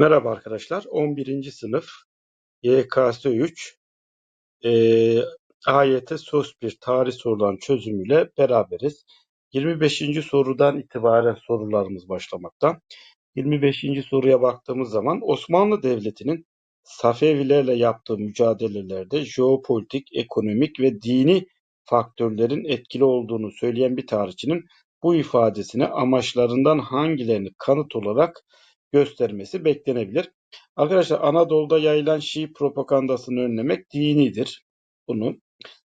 Merhaba arkadaşlar. 11. sınıf YKS 3 eee AYT SOS 1 tarih sorulan çözümüyle beraberiz. 25. sorudan itibaren sorularımız başlamakta. 25. soruya baktığımız zaman Osmanlı Devleti'nin Safevilerle yaptığı mücadelelerde jeopolitik, ekonomik ve dini faktörlerin etkili olduğunu söyleyen bir tarihçinin bu ifadesini amaçlarından hangilerini kanıt olarak göstermesi beklenebilir. Arkadaşlar Anadolu'da yayılan Şii propagandasını önlemek dinidir. Bunu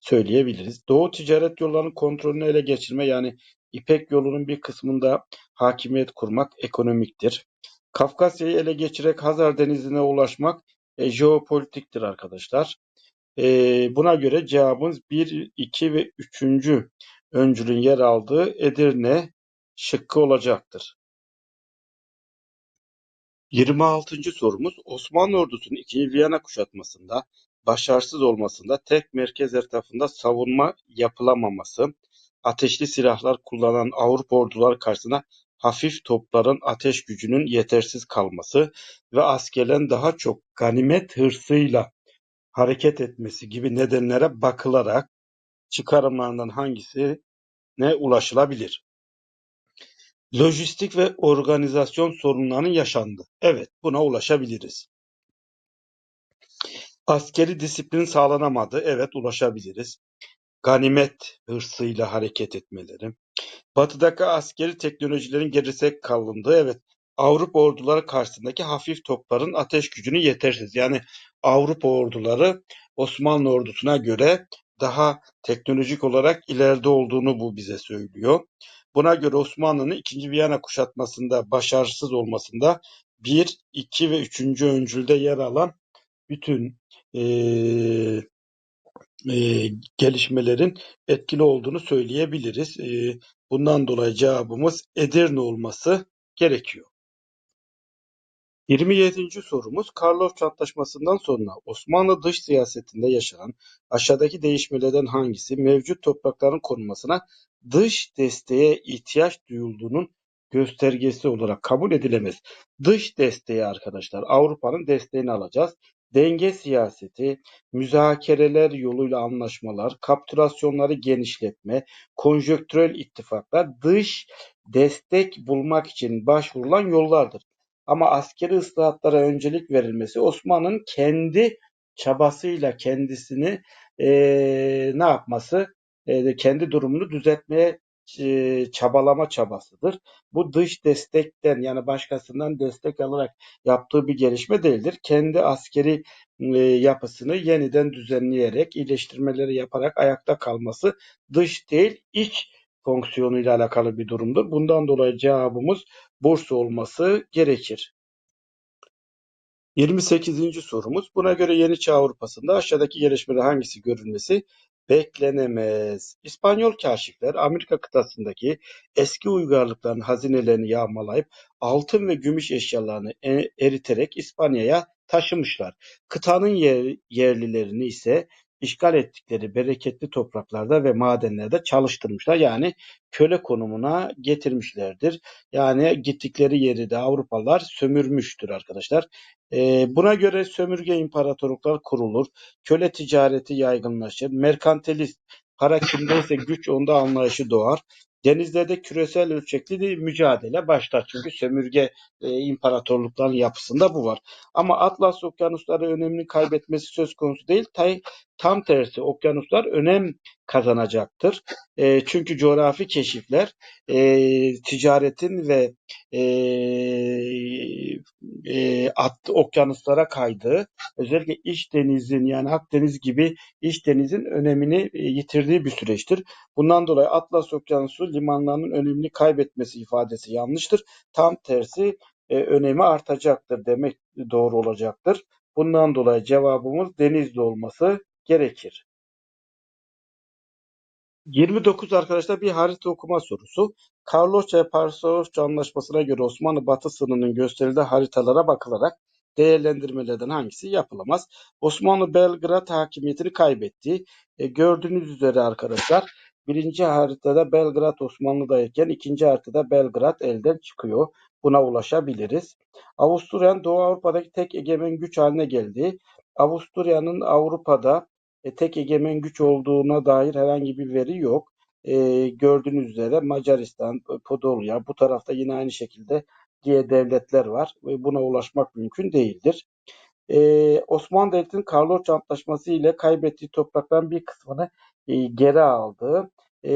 söyleyebiliriz. Doğu ticaret yollarının kontrolünü ele geçirme yani İpek yolunun bir kısmında hakimiyet kurmak ekonomiktir. Kafkasya'yı ele geçirerek Hazar Denizi'ne ulaşmak e, jeopolitiktir arkadaşlar. E, buna göre cevabımız 1, 2 ve 3. öncülün yer aldığı Edirne şıkkı olacaktır. 26. sorumuz Osmanlı ordusunun 2. Viyana kuşatmasında başarısız olmasında tek merkez etrafında savunma yapılamaması, ateşli silahlar kullanan Avrupa orduları karşısında hafif topların ateş gücünün yetersiz kalması ve askerlerin daha çok ganimet hırsıyla hareket etmesi gibi nedenlere bakılarak çıkarımlarından hangisine ulaşılabilir? Lojistik ve organizasyon sorunlarının yaşandı. Evet, buna ulaşabiliriz. Askeri disiplin sağlanamadı. Evet, ulaşabiliriz. Ganimet hırsıyla hareket etmeleri. Batıdaki askeri teknolojilerin gerisek kalındığı. Evet, Avrupa orduları karşısındaki hafif topların ateş gücünü yetersiz. Yani Avrupa orduları Osmanlı ordusuna göre daha teknolojik olarak ileride olduğunu bu bize söylüyor. Buna göre Osmanlı'nın 2. Viyana kuşatmasında başarısız olmasında 1, 2 ve 3. öncülde yer alan bütün e, e, gelişmelerin etkili olduğunu söyleyebiliriz. E, bundan dolayı cevabımız Edirne olması gerekiyor. 27. sorumuz Karlofça Antlaşması'ndan sonra Osmanlı dış siyasetinde yaşanan aşağıdaki değişmelerden hangisi mevcut toprakların korunmasına dış desteğe ihtiyaç duyulduğunun göstergesi olarak kabul edilemez. Dış desteği arkadaşlar Avrupa'nın desteğini alacağız. Denge siyaseti, müzakereler yoluyla anlaşmalar, kapitülasyonları genişletme, konjöktürel ittifaklar dış destek bulmak için başvurulan yollardır. Ama askeri ıslahatlara öncelik verilmesi Osman'ın kendi çabasıyla kendisini e, ne yapması, e, kendi durumunu düzeltmeye e, çabalama çabasıdır. Bu dış destekten yani başkasından destek alarak yaptığı bir gelişme değildir. Kendi askeri e, yapısını yeniden düzenleyerek, iyileştirmeleri yaparak ayakta kalması dış değil iç fonksiyonuyla alakalı bir durumdur. Bundan dolayı cevabımız Bursa olması gerekir. 28. sorumuz. Buna göre Yeni Çağ Avrupa'sında aşağıdaki gelişmede hangisi görülmesi beklenemez? İspanyol kaşifler Amerika kıtasındaki eski uygarlıkların hazinelerini yağmalayıp altın ve gümüş eşyalarını e, eriterek İspanya'ya taşımışlar. Kıtanın yer, yerlilerini ise işgal ettikleri bereketli topraklarda ve madenlerde çalıştırmışlar. Yani köle konumuna getirmişlerdir. Yani gittikleri yeri de Avrupalılar sömürmüştür arkadaşlar. E, buna göre sömürge imparatorluklar kurulur. Köle ticareti yaygınlaşır. Merkantilist para kimdeyse güç onda anlayışı doğar. Denizlerde küresel ölçekli bir mücadele başlar. Çünkü sömürge e, imparatorlukların yapısında bu var. Ama Atlas okyanusları önemini kaybetmesi söz konusu değil. Tay, tam tersi okyanuslar önem kazanacaktır. E, çünkü coğrafi keşifler e, ticaretin ve e, e, at, okyanuslara kaydığı, özellikle iç denizin yani Akdeniz gibi iç denizin önemini e, yitirdiği bir süreçtir. Bundan dolayı Atlas Okyanusu limanlarının önemini kaybetmesi ifadesi yanlıştır. Tam tersi e, önemi artacaktır demek doğru olacaktır. Bundan dolayı cevabımız denizli olması gerekir. 29 arkadaşlar bir harita okuma sorusu. Karlofça ve Parsofça anlaşmasına göre Osmanlı batı sınırının gösterildiği haritalara bakılarak değerlendirmelerden hangisi yapılamaz? Osmanlı Belgrad hakimiyetini kaybetti. E, gördüğünüz üzere arkadaşlar birinci haritada Belgrad Osmanlı'dayken ikinci haritada Belgrad elden çıkıyor. buna ulaşabiliriz. Avusturya'nın Doğu Avrupa'daki tek egemen güç haline geldi. Avusturya'nın Avrupa'da e, tek egemen güç olduğuna dair herhangi bir veri yok. E, gördüğünüz üzere Macaristan, Podolya bu tarafta yine aynı şekilde diye devletler var ve buna ulaşmak mümkün değildir. Ee, Osmanlı Devleti'nin Karloç Antlaşması ile kaybettiği toprakların bir kısmını e, geri aldı. Ee,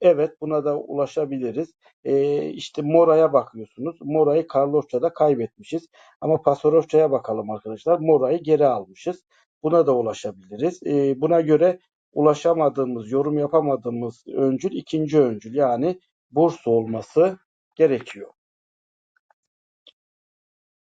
evet buna da ulaşabiliriz. Ee, işte Mora'ya bakıyorsunuz. Mora'yı Karloçça'da kaybetmişiz. Ama Pasoroçça'ya bakalım arkadaşlar. Mora'yı geri almışız. Buna da ulaşabiliriz. Ee, buna göre ulaşamadığımız, yorum yapamadığımız öncül ikinci öncül yani Bursa olması gerekiyor.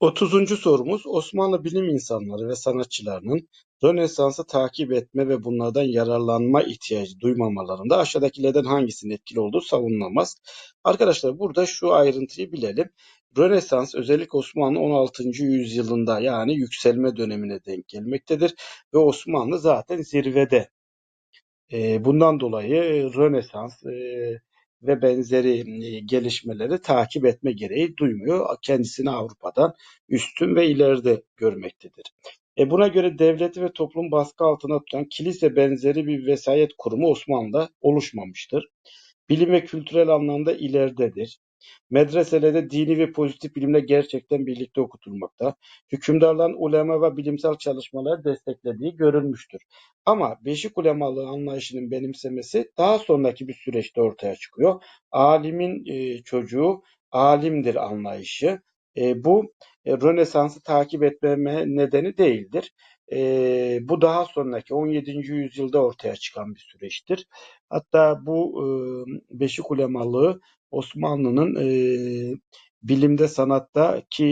30. sorumuz Osmanlı bilim insanları ve sanatçılarının Rönesans'ı takip etme ve bunlardan yararlanma ihtiyacı duymamalarında aşağıdakilerden hangisinin etkili olduğu savunulmaz. Arkadaşlar burada şu ayrıntıyı bilelim. Rönesans özellikle Osmanlı 16. yüzyılında yani yükselme dönemine denk gelmektedir ve Osmanlı zaten zirvede. E, bundan dolayı Rönesans e, ve benzeri e, gelişmeleri takip etme gereği duymuyor. Kendisini Avrupa'dan üstün ve ileride görmektedir. E buna göre devleti ve toplum baskı altına tutan kilise benzeri bir vesayet kurumu Osmanlı'da oluşmamıştır. Bilim ve kültürel anlamda ileridedir. Medreselerde dini ve pozitif bilimle gerçekten birlikte okutulmakta. Hükümdarların ulema ve bilimsel çalışmaları desteklediği görülmüştür. Ama beşik ulemalığı anlayışının benimsemesi daha sonraki bir süreçte ortaya çıkıyor. Alimin e, çocuğu alimdir anlayışı. E, bu e, Rönesans'ı takip etmeme nedeni değildir. E, bu daha sonraki 17. yüzyılda ortaya çıkan bir süreçtir. Hatta bu e, beşik ulemalığı Osmanlı'nın e, bilimde sanatta ki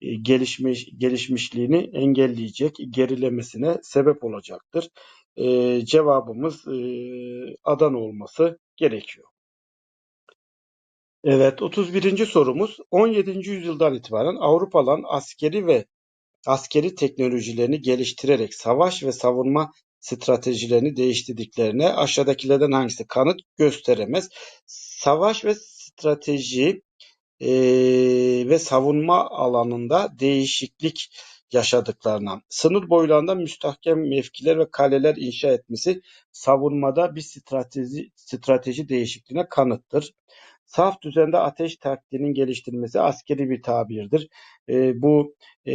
e, gelişmiş gelişmişliğini engelleyecek, gerilemesine sebep olacaktır. E, cevabımız e, Adana olması gerekiyor. Evet, 31. sorumuz 17. yüzyıldan itibaren Avrupalıların askeri ve askeri teknolojilerini geliştirerek savaş ve savunma stratejilerini değiştirdiklerine aşağıdakilerden hangisi kanıt gösteremez. Savaş ve strateji e, ve savunma alanında değişiklik yaşadıklarına, sınır boylarında müstahkem mevkiler ve kaleler inşa etmesi savunmada bir strateji, strateji değişikliğine kanıttır. Saf düzende ateş taktiğinin geliştirilmesi askeri bir tabirdir. E, bu e,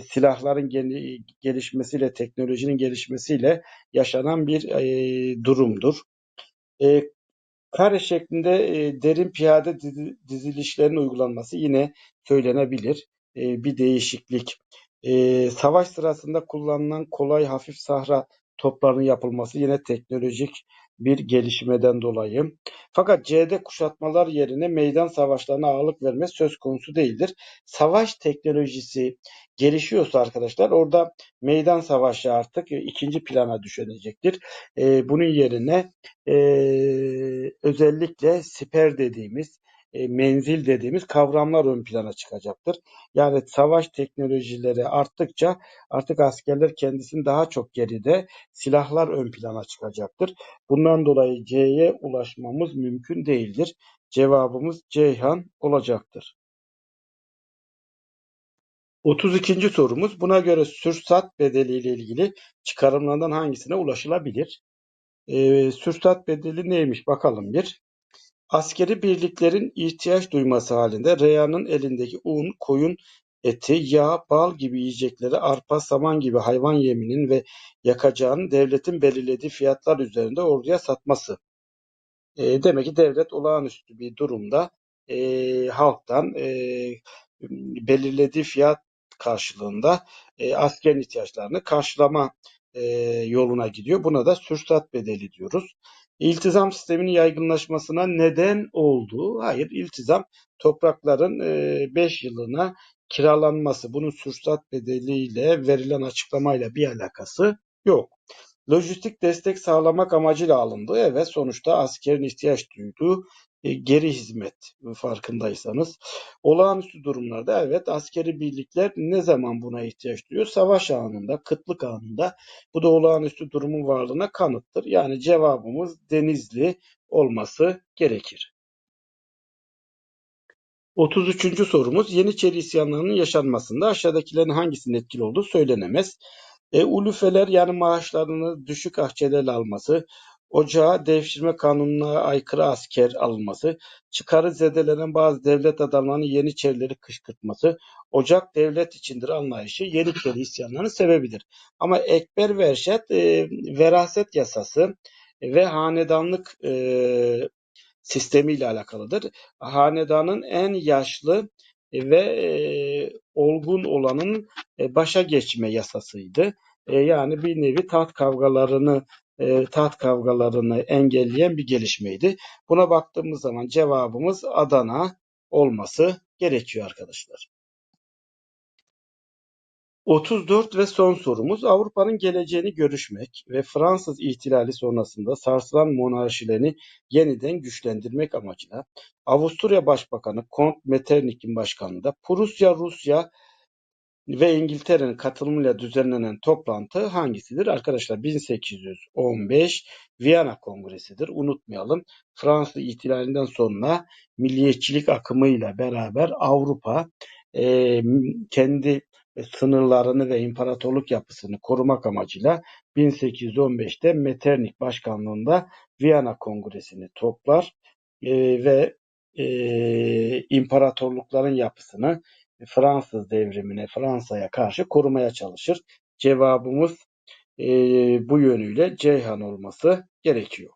silahların gel gelişmesiyle, teknolojinin gelişmesiyle yaşanan bir e, durumdur. E, kare şeklinde e, derin piyade dizilişlerin uygulanması yine söylenebilir. E, bir değişiklik. E, savaş sırasında kullanılan kolay hafif sahra toplarının yapılması yine teknolojik bir gelişmeden dolayı. Fakat C'de kuşatmalar yerine meydan savaşlarına ağırlık verme söz konusu değildir. Savaş teknolojisi gelişiyorsa arkadaşlar orada meydan savaşı artık ikinci plana düşecektir. E, bunun yerine e, özellikle siper dediğimiz e, menzil dediğimiz kavramlar ön plana çıkacaktır. Yani savaş teknolojileri arttıkça artık askerler kendisini daha çok geride silahlar ön plana çıkacaktır. Bundan dolayı C'ye ulaşmamız mümkün değildir. Cevabımız Ceyhan olacaktır. 32. sorumuz buna göre sürsat bedeli ile ilgili çıkarımlardan hangisine ulaşılabilir? Ee, sürsat bedeli neymiş bakalım bir. Askeri birliklerin ihtiyaç duyması halinde reyanın elindeki un, koyun eti, yağ, bal gibi yiyecekleri arpa, saman gibi hayvan yeminin ve yakacağının devletin belirlediği fiyatlar üzerinde orduya satması. E, demek ki devlet olağanüstü bir durumda e, halktan e, belirlediği fiyat karşılığında e, askerin ihtiyaçlarını karşılama e, yoluna gidiyor. Buna da sürsat bedeli diyoruz. İltizam sisteminin yaygınlaşmasına neden oldu? Hayır, iltizam toprakların 5 e, yılına kiralanması. Bunun sürsat bedeliyle verilen açıklamayla bir alakası yok. Lojistik destek sağlamak amacıyla alındı. Evet sonuçta askerin ihtiyaç duyduğu geri hizmet farkındaysanız. Olağanüstü durumlarda evet askeri birlikler ne zaman buna ihtiyaç duyuyor? Savaş anında, kıtlık anında. Bu da olağanüstü durumun varlığına kanıttır. Yani cevabımız Denizli olması gerekir. 33. sorumuz Yeniçeri isyanlarının yaşanmasında aşağıdakilerin hangisinin etkili olduğu söylenemez. E, ulufeler yani maaşlarını düşük ahçelerle alması, ocağa devşirme kanununa aykırı asker alınması, çıkarı zedelenen bazı devlet adamlarının Yeniçerileri kışkırtması, ocak devlet içindir anlayışı Yeniçeri isyanlarının sebebidir. Ama Ekber ve Erşet e, veraset yasası ve hanedanlık e, sistemiyle alakalıdır. Hanedanın en yaşlı ve e, olgun olanın e, başa geçme yasasıydı. E, yani bir nevi taht kavgalarını e, taht kavgalarını engelleyen bir gelişmeydi. Buna baktığımız zaman cevabımız Adana olması gerekiyor arkadaşlar. 34 ve son sorumuz Avrupa'nın geleceğini görüşmek ve Fransız ihtilali sonrasında sarsılan monarşilerini yeniden güçlendirmek amacıyla Avusturya Başbakanı Kont Metternich'in başkanlığında Prusya, Rusya ve İngiltere'nin katılımıyla düzenlenen toplantı hangisidir? Arkadaşlar 1815 Viyana Kongresi'dir. Unutmayalım. Fransız ihtilalinden sonra milliyetçilik akımıyla beraber Avrupa e, kendi sınırlarını ve imparatorluk yapısını korumak amacıyla 1815'te Metternich başkanlığında Viyana Kongresi'ni toplar e, ve e, imparatorlukların yapısını Fransız devrimine, Fransa'ya karşı korumaya çalışır. Cevabımız e, bu yönüyle Ceyhan olması gerekiyor.